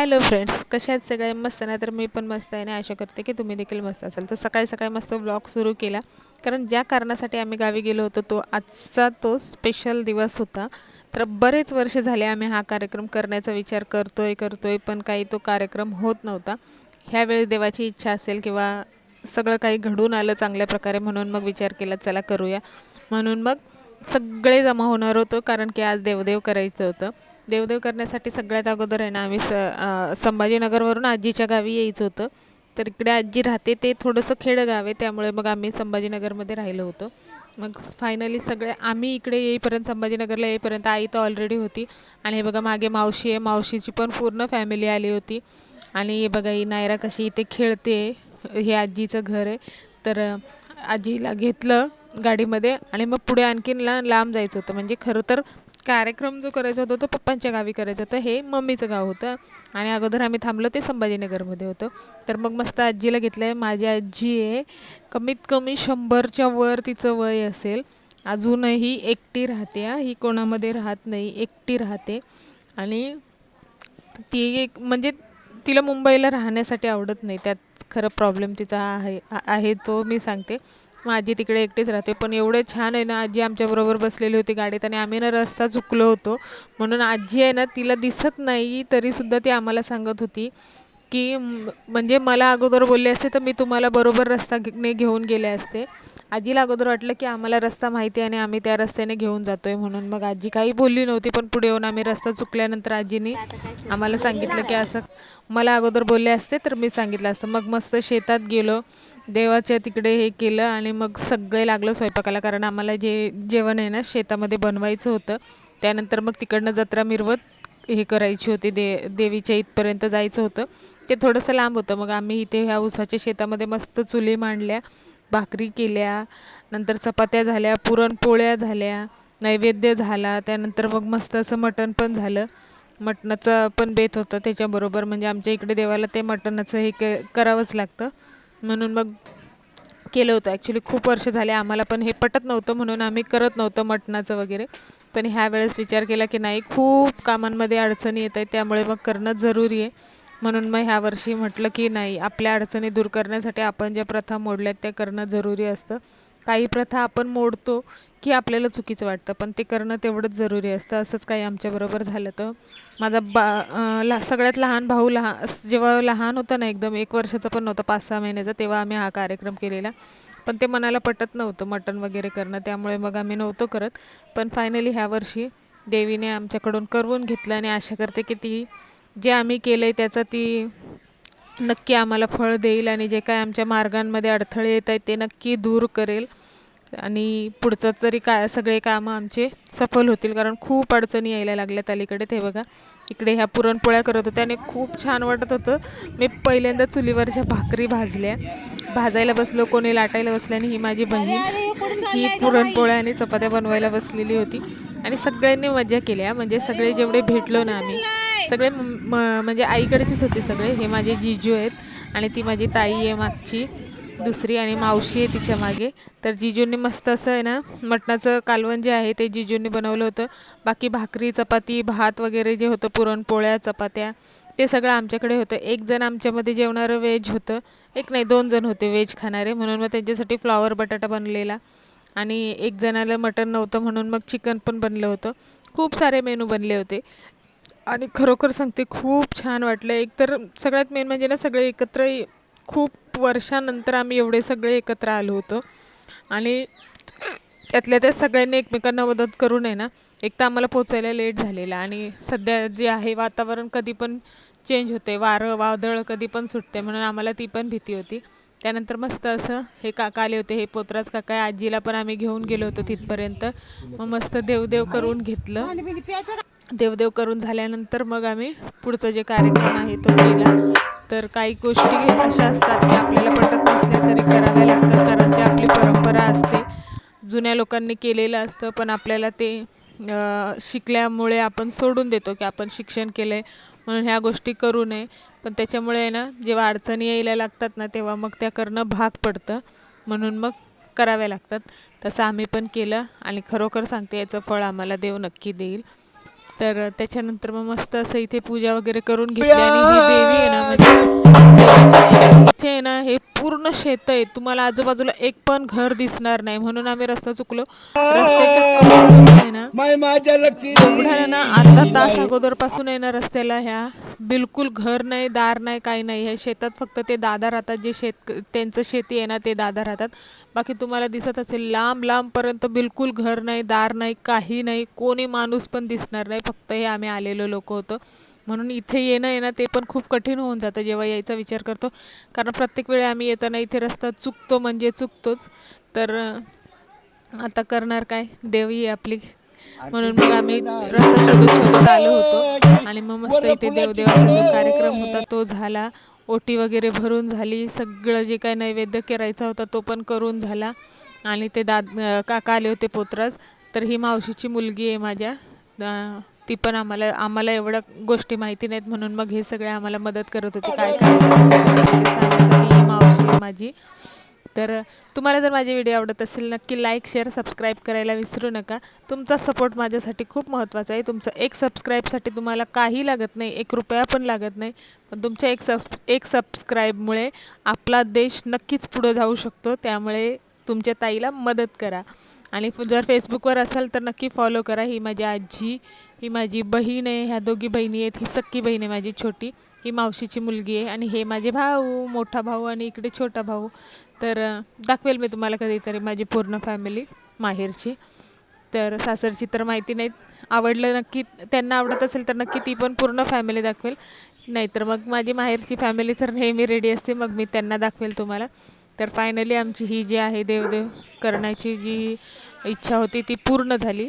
Hello friends कशा आहेत सगळे? मस्त ना? तर मी पण मस्त आहे आणि आशा करते की तुम्ही देखील मस्त असाल. तर सकाळी सकाळी मस्त ब्लॉग सुरू केला. कारण ज्या कारणासाठी आम्ही गावी गेलो होतो तो आजचा तो स्पेशल दिवस होता. तर बरेच वर्ष झाले आम्ही हा कार्यक्रम करण्याचा विचार करतो आहे करतो आहे पण काही तो कार्यक्रम होत नव्हता. ह्यावेळी देवाची इच्छा असेल किंवा सगळं काही घडून आलं चांगल्या प्रकारे म्हणून मग विचार केला चला करूया. म्हणून मग सगळे जमा होणार होतो कारण की आज देवदेव करायचं होतं. देवदेव करण्यासाठी सगळ्यात अगोदर आहे ना आम्ही स संभाजीनगरवरून आजीच्या गावी यायचं होतं. तर इकडे आजी राहते ते थोडंसं खेडगाव आहे त्यामुळे मग आम्ही संभाजीनगरमध्ये राहिलो होतो. मग फायनली सगळे आम्ही इकडे येईपर्यंत संभाजीनगरला येईपर्यंत आई तर ऑलरेडी होती. आणि हे बघा मागे मावशी आहे मावशीची पण पूर्ण फॅमिली आली होती. आणि हे बघा ही नायरा कशी इथे खेळते हे आजीचं घर आहे. तर आजीला घेतलं गाडीमध्ये आणि मग पुढे आणखीन ला लांब जायचं होतं. म्हणजे खरं तर कार्यक्रम जो करायचा होता तो पप्पांच्या गावी करायचा होता. हे मम्मीचं गाव होतं. आणि अगोदर आम्ही थांबलो ते संभाजीनगरमध्ये होतं. तर मग मस्त आजीला घेतलं आहे माझी आजी आहे कमीत कमी शंभरच्या वर तिचं वय असेल. अजूनही एकटी राहते ही. कोणामध्ये राहत नाही एकटी राहते. आणि ती एक म्हणजे तिला मुंबईला राहण्यासाठी आवडत नाही. त्यात खरं प्रॉब्लेम तिचा आहे आहे तो मी सांगते. मग आजी तिकडे एकटीच राहते. पण एवढं छान आहे ना आजी आमच्याबरोबर बसलेली होती गाडीत आणि आम्ही ना रस्ता चुकलो होतो. म्हणून आजी आहे ना तिला दिसत नाही तरीसुद्धा ती आम्हाला सांगत होती. की म्हणजे मला अगोदर बोलले असते तर मी तुम्हाला बरोबर रस्ता ने घेऊन गेले असते. आजीला अगोदर वाटलं की आम्हाला रस्ता माहिती आहे आणि आम्ही त्या रस्त्याने घेऊन जातो आहे म्हणून. मग आजी काही बोलली नव्हती पण पुढे येऊन आम्ही रस्ता चुकल्यानंतर आजीने आम्हाला सांगितलं की असं मला अगोदर बोलले असते तर मी सांगितलं असतं. मग मस्त शेतात गेलो देवाच्या तिकडे हे केलं आणि मग सगळे लागलं स्वयंपाकाला कारण आम्हाला जे जेवण आहे ना शेतामध्ये बनवायचं होतं त्यानंतर मग तिकडनं जत्रा मिरवत हे करायची होती दे देवीच्या इथपर्यंत जायचं होतं. ते थोडंसं लांब होतं. मग आम्ही इथे ह्या ऊसाच्या शेतामध्ये मस्त चुली मांडल्या भाकरी केल्या नंतर चपात्या झाल्या पुरणपोळ्या झाल्या नैवेद्य झाला त्यानंतर मग मस्त असं मटण पण झालं. मटणाचं पण बेत होतं त्याच्याबरोबर. म्हणजे आमच्या इकडे देवाला ते मटणाचं हे क करावंच लागतं. म्हणून मग केलं होतं. ॲक्च्युली खूप वर्ष झाले आम्हाला पण हे पटत नव्हतं म्हणून आम्ही करत नव्हतं मटणाचं वगैरे. पण ह्या वेळेस विचार केला की नाही खूप कामांमध्ये अडचणी येत आहेत त्यामुळे मग करणं जरुरी आहे. म्हणून मग ह्या वर्षी म्हटलं की नाही आपल्या अडचणी दूर करण्यासाठी आपण ज्या प्रथा मोडल्यात त्या करणं जरुरी असतं. काही प्रथा आपण मोडतो की आपल्याला चुकीचं वाटतं पण ते करणं तेवढंच जरुरी असतं. असंच काही आमच्याबरोबर झालं तर. माझा बा ला सगळ्यात लहान भाऊ लहान जेव्हा लहान होता ना एकदम एक वर्षाचा पण नव्हता पाच सहा महिन्याचा तेव्हा आम्ही हा कार्यक्रम केलेला. पण ते मनाला पटत नव्हतं मटण वगैरे करणं त्यामुळे मग आम्ही नव्हतो करत. पण फायनली ह्या वर्षी देवीने आमच्याकडून करवून घेतलं आणि आशा करते की ती जे आम्ही केलं आहे त्याचा ती नक्की आम्हाला फळ देईल आणि जे काय आमच्या मार्गांमध्ये अडथळे येत आहेत ते नक्की दूर करेल. आणि पुढचं तरी काय सगळे कामं आमचे सफल होतील कारण खूप अडचणी यायला लागल्यात अलीकडे. ते बघा इकडे ह्या पुरणपोळ्या करत होत्या आणि खूप छान वाटत होतं. मी पहिल्यांदा चुलीवरच्या भाकरी भाजल्या. भाजायला बसलो कोणी लाटायला बसलं आणि ही माझी बहीण. ही पुरणपोळ्या आणि चपात्या बनवायला बसलेली होती. आणि सगळ्यांनी मजा केली म्हणजे सगळे जेवढे भेटलो ना आम्ही सगळे म- म- म्हणजे आईकडेचेच होते सगळे. हे माझे जिजू आहेत आणि ती माझी ताई आहे मागची. दुसरी आणि मावशी आहे तिच्यामागे. तर जिजूंनी मस्त असं आहे ना मटणाचं कालवण जे आहे ते जिजूंनी बनवलं होतं. बाकी भाकरी चपाती भात वगैरे जे होतं पुरणपोळ्या चपात्या ते सगळं आमच्याकडे होतं. एक जण आमच्यामध्ये जेवणारं व्हेज होतं. एक नाही दोन जण होते व्हेज खाणारे. म्हणून मग त्यांच्यासाठी फ्लॉवर बटाटा बनलेला. आणि एक जणाला मटण नव्हतं म्हणून मग चिकन पण बनलं होतं. खूप सारे मेनू बनले होते. आणि खरोखर सांगते खूप छान वाटलं. एकतर सगळ्यात मेन म्हणजे ना सगळे एकत्र खूप वर्षानंतर आम्ही एवढे सगळे एकत्र आलो होतो. आणि त्यातल्या त्या सगळ्यांनी एकमेकांना मदत करून आहे ना. एक तर आम्हाला पोचायला लेट झालेला आणि सध्या जे आहे वातावरण कधी पण चेंज होते वारं वादळ कधी पण सुटते म्हणून आम्हाला ती पण भीती होती. त्यानंतर मस्त असं हे काका आले होते हे पोतराज काका आजीला पण आम्ही घेऊन गेलो होतो तिथपर्यंत. मग मस्त देवदेव करून घेतलं. देवदेव करून झाल्यानंतर मग आम्ही पुढचं जे कार्यक्रम आहे तो केला. तर काही गोष्टी अशा असतात की आपल्याला पटत नसल्या तरी कराव्या लागतात कारण ते आपली परंपरा असते. जुन्या लोकांनी केलेलं असतं पण आपल्याला ते शिकल्यामुळे आपण सोडून देतो की आपण शिक्षण केलं आहे म्हणून ह्या गोष्टी करू नये. पण त्याच्यामुळे आहे ना जेव्हा अडचणी यायला लागतात ना तेव्हा मग त्या करणं भाग पडतं. म्हणून मग कराव्या लागतात. तसं आम्ही पण केलं आणि खरोखर सांगते याचं फळ आम्हाला देव नक्की देईल. तर त्याच्यानंतर मग मस्त असं इथे पूजा वगैरे करून घेतली आणि ही देवी आहे ना म्हणजे इथे आहे ना हे पूर्ण शेत आहे. तुम्हाला आजूबाजूला एक पण घर दिसणार नाही. म्हणून आम्ही रस्ता चुकलो. रस्त्याच्या आहे ना एवढ्या ना अर्धा तास अगोदरपासून आहे ना रस्त्याला ह्या बिलकुल घर नाही दार नाही काही नाही. हे शेतात फक्त ते दादा राहतात जे शेत त्यांचं शेती आहे ना ते दादा राहतात. बाकी तुम्हाला दिसत असेल लांब लांबपर्यंत बिलकुल घर नाही दार नाही काही नाही. कोणी माणूस पण दिसणार नाही. फक्त हे आम्ही आलेलो लोक होतो. म्हणून इथे येणं येणं ते पण खूप कठीण होऊन जातं जेव्हा यायचा विचार करतो. कारण प्रत्येक वेळी आम्ही येताना इथे रस्ता चुकतो म्हणजे चुकतोच. तर आता करणार काय? देवी आपली. म्हणून मग आम्ही रस्ता शोधत शोधत आलो होतो. आणि मग मस्त इथे देवदेवाचा जो कार्यक्रम होता तो झाला. ओटी वगैरे भरून झाली. सगळं जे काही नैवेद्य करायचा होता तो पण करून झाला. आणि ते दाद काका आले होते पोत्रास तर ही मावशीची मुलगी आहे माझ्या. ती पण आम्हाला आम्हाला एवढ्या गोष्टी माहिती नाहीत. म्हणून मग हे सगळे आम्हाला मदत करत होते. काय करायचं सांगायचं. की ही मावशी आहे माझी. तर तुम्हाला जर माझे व्हिडिओ आवडत असेल नक्की लाईक शेअर सबस्क्राईब करायला विसरू नका. तुमचा सपोर्ट माझ्यासाठी खूप महत्त्वाचा आहे. तुमचं एक सबस्क्राईबसाठी तुम्हाला काही लागत नाही एक रुपया पण लागत नाही. पण तुमच्या एक सब एक सबस्क्राईबमुळे आपला देश नक्कीच पुढं जाऊ शकतो. त्यामुळे तुमच्या ताईला मदत करा. आणि जर फेसबुकवर असाल तर नक्की फॉलो करा. ही माझी आजी ही माझी बहीण आहे. ह्या दोघी बहिणी आहेत. ही सक्की बहीण आहे माझी छोटी. ही मावशीची मुलगी आहे. आणि हे माझे भाऊ मोठा भाऊ आणि इकडे छोटा भाऊ. तर दाखवेल मी तुम्हाला कधीतरी माझी पूर्ण फॅमिली माहेरची. तर सासरची तर माहिती नाही आवडलं नक्की त्यांना आवडत असेल तर नक्की ती पण पूर्ण फॅमिली दाखवेल. नाहीतर मग माझी माहेरची फॅमिली तर नेहमी रेडी असते मग मी त्यांना दाखवेल तुम्हाला. तर फायनली आमची ही जी आहे देवदेव करण्याची जी इच्छा होती ती पूर्ण झाली.